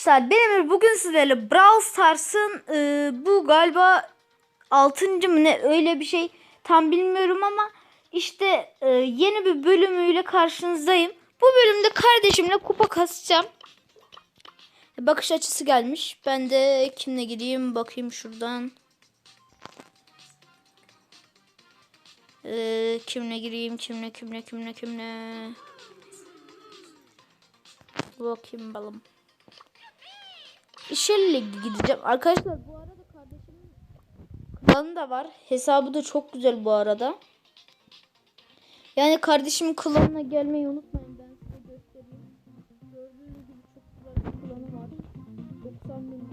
Arkadaşlar benim bugün sizlerle Brawl Stars'ın e, bu galiba 6. mı ne öyle bir şey tam bilmiyorum ama işte e, yeni bir bölümüyle karşınızdayım. Bu bölümde kardeşimle kupa kasacağım. Bakış açısı gelmiş. Ben de kimle gideyim bakayım şuradan. E, kimle gireyim kimle kimle kimle kimle. Bakayım balım. İşelle gideceğim. Arkadaşlar bu arada kardeşimin klanı da var. Hesabı da çok güzel bu arada. Yani kardeşimin klanına gelmeyi unutmayın. Ben size göstereyim. Gördüğünüz gibi çok güzel bir klanı var. 90 bin.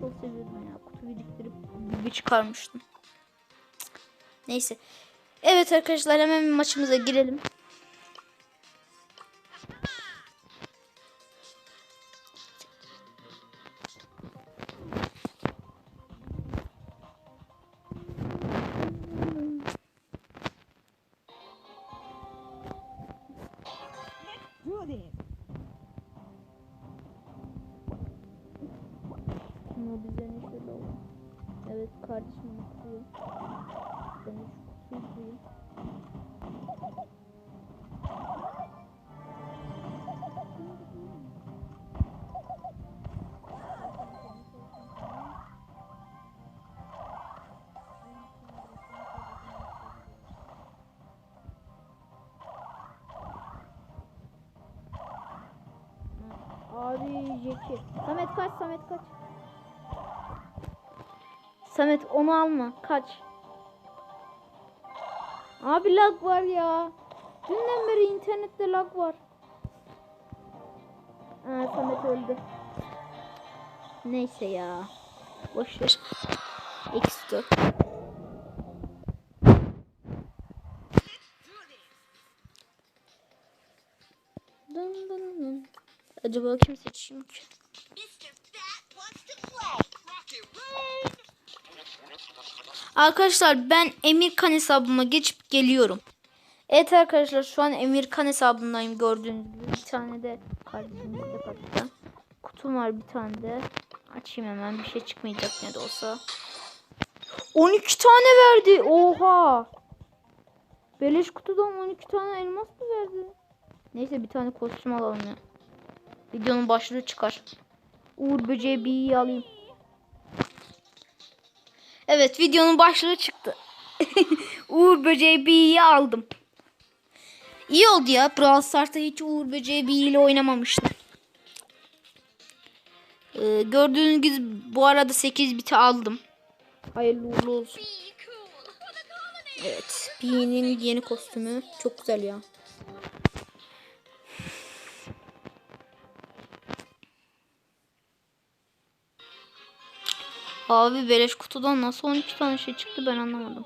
Çok seviyorum ya. Kutu biriktirip bir çıkarmıştım. Neyse. Evet arkadaşlar hemen maçımıza girelim. Arayacak. Samet kaç Samet kaç. Samet onu alma kaç. Abi lag var ya. Dünden beri internette lag var. Aa, Samet öldü. Neyse ya. Boş ver. Eksi 4. Acaba kim seçeyim ki? Arkadaşlar ben Emirkan hesabıma geçip geliyorum. Evet arkadaşlar şu an Emirkan hesabındayım gördüğünüz gibi. Bir tane de kardeşimizde katta. Kutum var bir tane de. Açayım hemen bir şey çıkmayacak ne de olsa. 12 tane verdi. Oha. Beleş kutudan 12 tane elmas mı verdi? Neyse bir tane kostüm alalım ya. Videonun başlığı çıkar. Uğur böceği bir iyi alayım. Evet videonun başlığı çıktı. Uğur böceği bir iyi aldım. İyi oldu ya. Brawl Stars'ta hiç Uğur böceği bir ile oynamamıştım. Ee, gördüğünüz gibi bu arada 8 biti aldım. Hayırlı uğurlu olsun. Evet. Bee'nin yeni kostümü. Çok güzel ya. Abi beleş kutudan nasıl 12 tane şey çıktı ben anlamadım.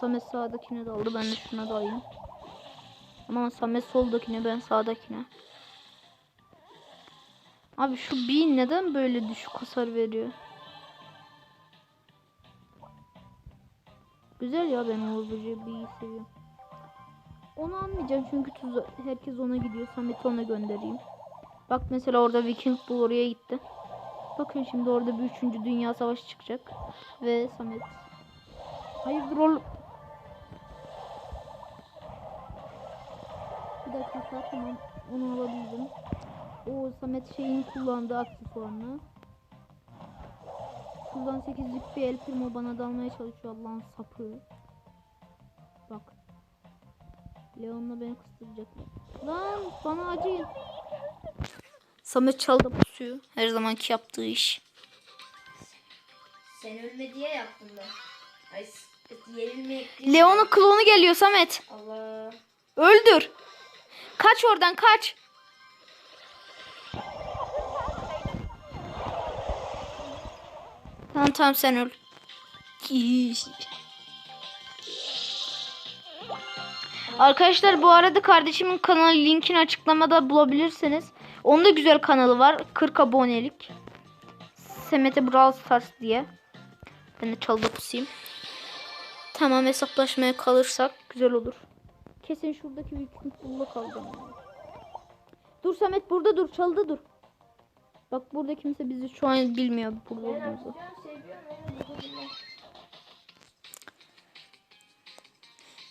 Samet sağdakine daldı ben de şuna dalayım. Ama Samet soldakine ben sağdakine. Abi şu Bee neden böyle düşük hasar veriyor? Güzel ya ben Uğur Böceği bir iyi seviyorum. Onu almayacağım çünkü herkes ona gidiyor. Samet'i ona göndereyim. Bak mesela orada Viking Bull oraya gitti. Bakın şimdi orada bir üçüncü dünya savaşı çıkacak. Ve Samet. Hayırdır oğlum. Bir dakika tamam onu alabildim. O Samet şeyini kullandı aksesuarını. Şuradan 8'lik bir el primo bana dalmaya çalışıyor Allah'ın sapı. Bak. Leon'la beni kıstıracaklar. Lan bana acıyın. Samet çaldı pusuyu. Her zamanki yaptığı iş. Sen ölme diye yaptım ben. Ay yenilme. Leon'un klonu geliyor Samet. Allah. Öldür. Kaç oradan kaç. Tamam tamam sen öl. Arkadaşlar bu arada kardeşimin kanalı linkini açıklamada bulabilirsiniz. Onun da güzel kanalı var. 40 abonelik. Semete Brawl Stars diye. Ben de çalda pusayım. Tamam hesaplaşmaya kalırsak güzel olur. Kesin şuradaki büyük mutluluğu kalacağım. Dur Samet burada dur çalıda dur. Bak burada kimse bizi şu an bilmiyor burada olduğumuzu.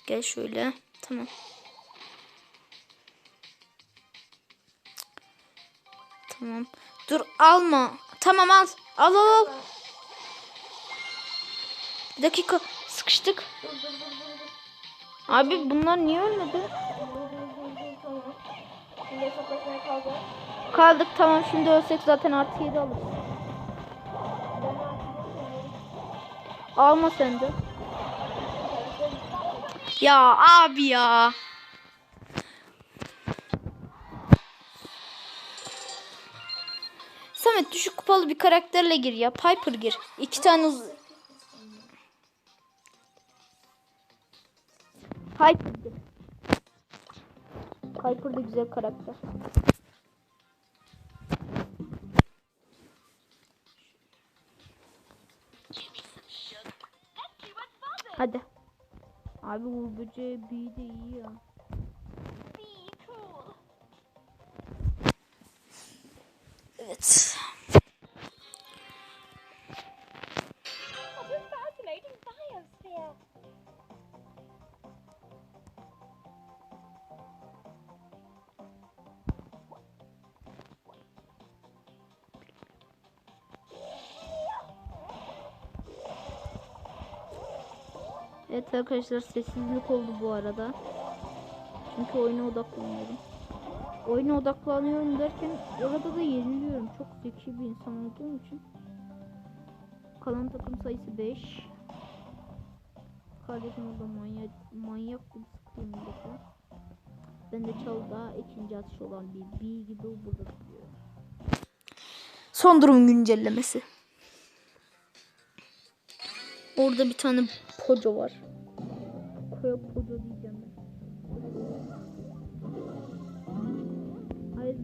Gel şöyle. Tamam. Tamam. Dur alma. Tamam al. Al al al. Bir dakika. Sıkıştık. Abi bunlar niye ölmedi? Kaldık tamam şimdi ölsek zaten artı 7 alırız. Alma sen de. Ya abi ya. Samet düşük kupalı bir karakterle gir ya. Piper gir. İki tane uz- Piper gir. Piper da güzel karakter. Hadi. Abi bu böceği büyü de iyi ya. Evet. Evet arkadaşlar sessizlik oldu bu arada. Çünkü oyuna odaklanıyorum. Oyuna odaklanıyorum derken orada da yeniliyorum. Çok zeki bir insan olduğum için. Kalan takım sayısı 5. Kardeşim orada manyak, manyak bir sıkıyorum burada. Ben de çalda ikinci atış olan bir B gibi burada duruyor. Son durum güncellemesi. Orada bir tane poco var. Koya poco diyeceğim ben.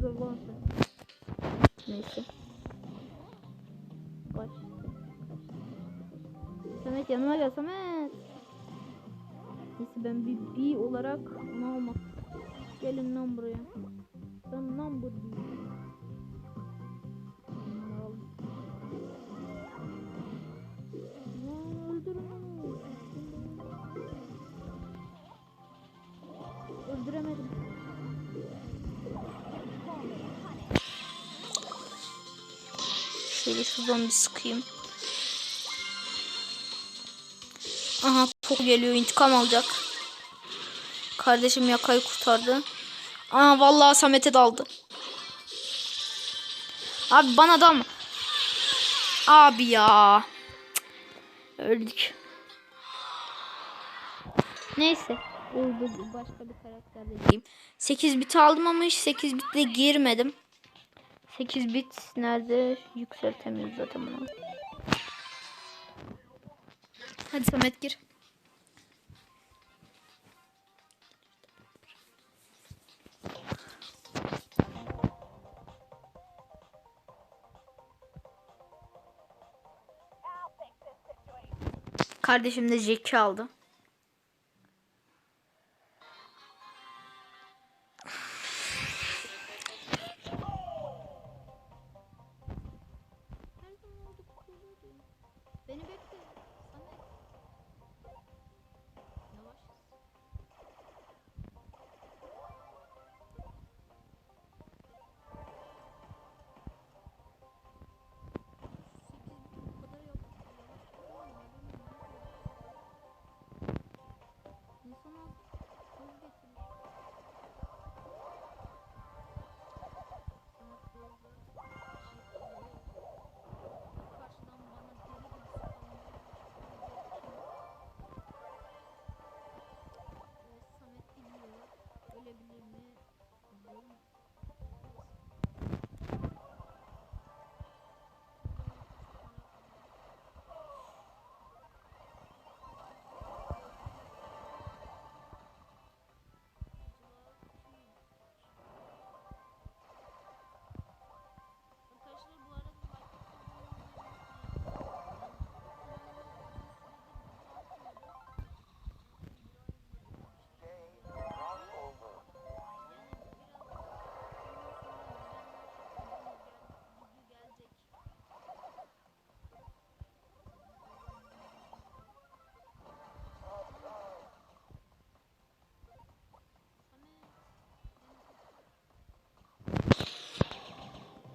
Hayır baba. Neyse. Baş. Samet yanıma gel Samet. Neyse ben bir B olarak onu almak. Gelin lan buraya. Ben number B. Şöyle şuradan bir sıkayım. Aha Poco geliyor intikam alacak. Kardeşim yakayı kurtardı. Aa vallahi Samet'e daldı. Abi bana dalma. Abi ya. Öldük. Neyse. Burada başka bir karakterle gireyim. 8 bit aldım ama hiç 8 bitle girmedim. 8 bit nerede? Yükseltemiyoruz zaten bunu. Hadi Samet gir. Kardeşim de Jack'i aldı.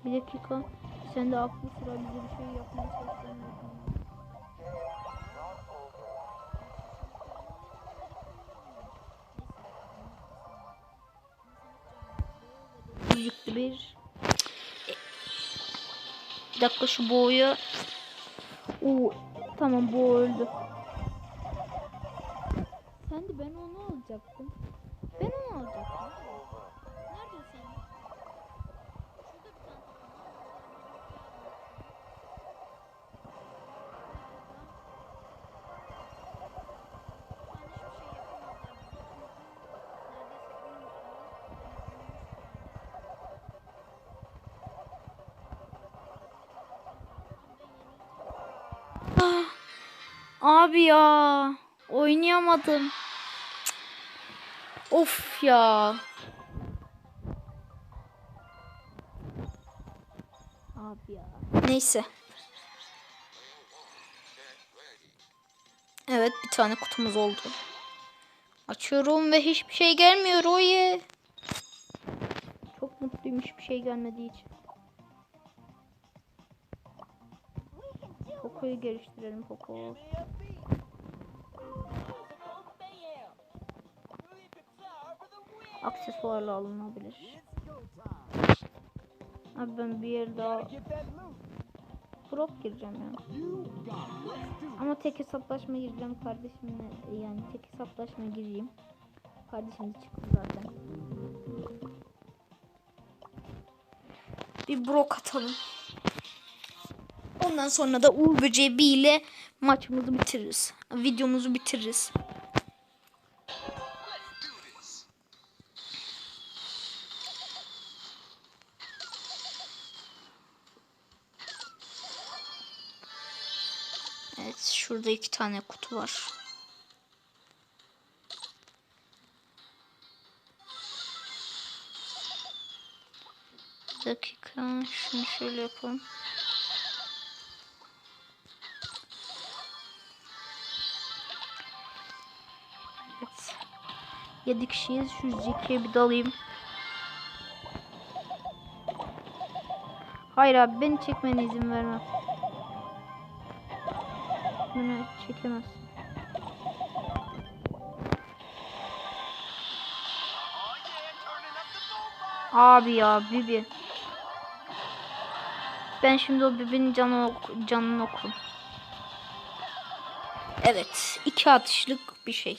Bir dakika. Sen de aklı sıra bize bir şey yapmaya çalışıyorsun. Yüklü bir. Bir dakika şu boğuyu. Oo, tamam bu öldü. Sen de ben onu alacaktım. Ben onu alacaktım. Abi ya oynayamadım. Of ya. Abi ya. Neyse. Evet bir tane kutumuz oldu. Açıyorum ve hiçbir şey gelmiyor oye. Çok mutluyum hiçbir şey gelmediği için. Poco'yu geliştirelim Poco. Aksesuarla alınabilir. Abi ben bir yer daha Prop gireceğim ya. Ama tek hesaplaşma gireceğim kardeşimle yani tek hesaplaşma gireyim. Kardeşim de çıktı zaten. Bir brok atalım. Ondan sonra da Uğur Böceği B ile maçımızı bitiririz. Videomuzu bitiririz. Evet şurada iki tane kutu var. Bir dakika şunu şöyle yapalım. 7 kişiyiz. Şu Zeki'ye bir dalayım. Hayır abi beni çekmene izin vermem. Beni çekemez. Abi ya Bibi. Ben şimdi o Bibi'nin canı ok canını okurum. Evet. iki atışlık bir şey.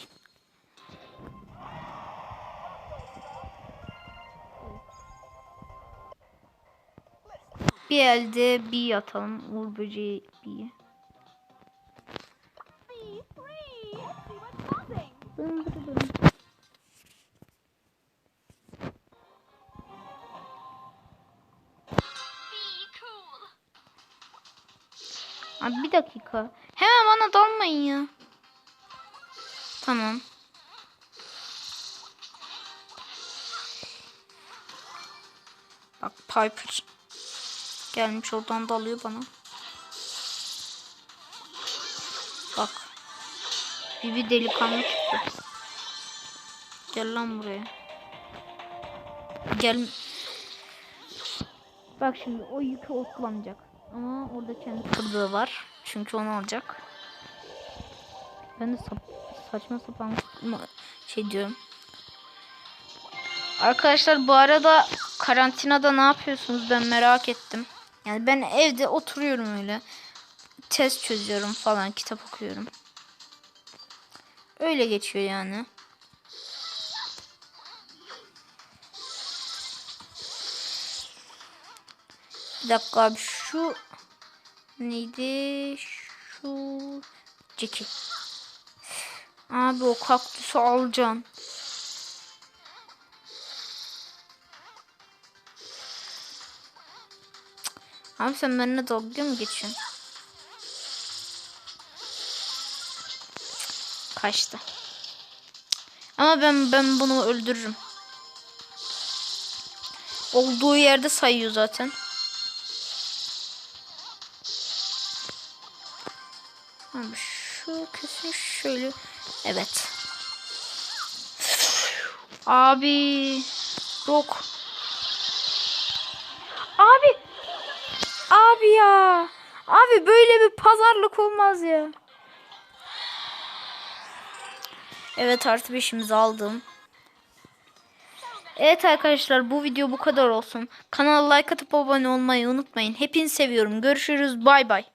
Bir elde bir atalım. Uğur böceği bir. Abi bir dakika. Hemen bana dalmayın ya. Tamam. Bak Piper. Gelmiş oradan dalıyor bana. Bak. Bibi delikanlı çıktı. Gel lan buraya. Gel. Bak şimdi o yükü otlanacak. Ama orada kendi kırdığı var. Çünkü onu alacak. Ben de sap- saçma sapan şey diyorum. Arkadaşlar bu arada karantinada ne yapıyorsunuz ben merak ettim. Yani ben evde oturuyorum öyle. Test çözüyorum falan kitap okuyorum. Öyle geçiyor yani. Bir dakika abi şu neydi? Şu Ceki. Abi o kaktüsü alacağım. Abi sen benimle dalga mı geçiyorsun? Kaçtı. Ama ben ben bunu öldürürüm. Olduğu yerde sayıyor zaten. Abi şu kesin şöyle. Evet. Abi. Yok. Abi. Ya. Abi böyle bir pazarlık olmaz ya. Evet artı beşimizi aldım. Evet arkadaşlar bu video bu kadar olsun. Kanala like atıp abone olmayı unutmayın. Hepinizi seviyorum. Görüşürüz. Bay bay.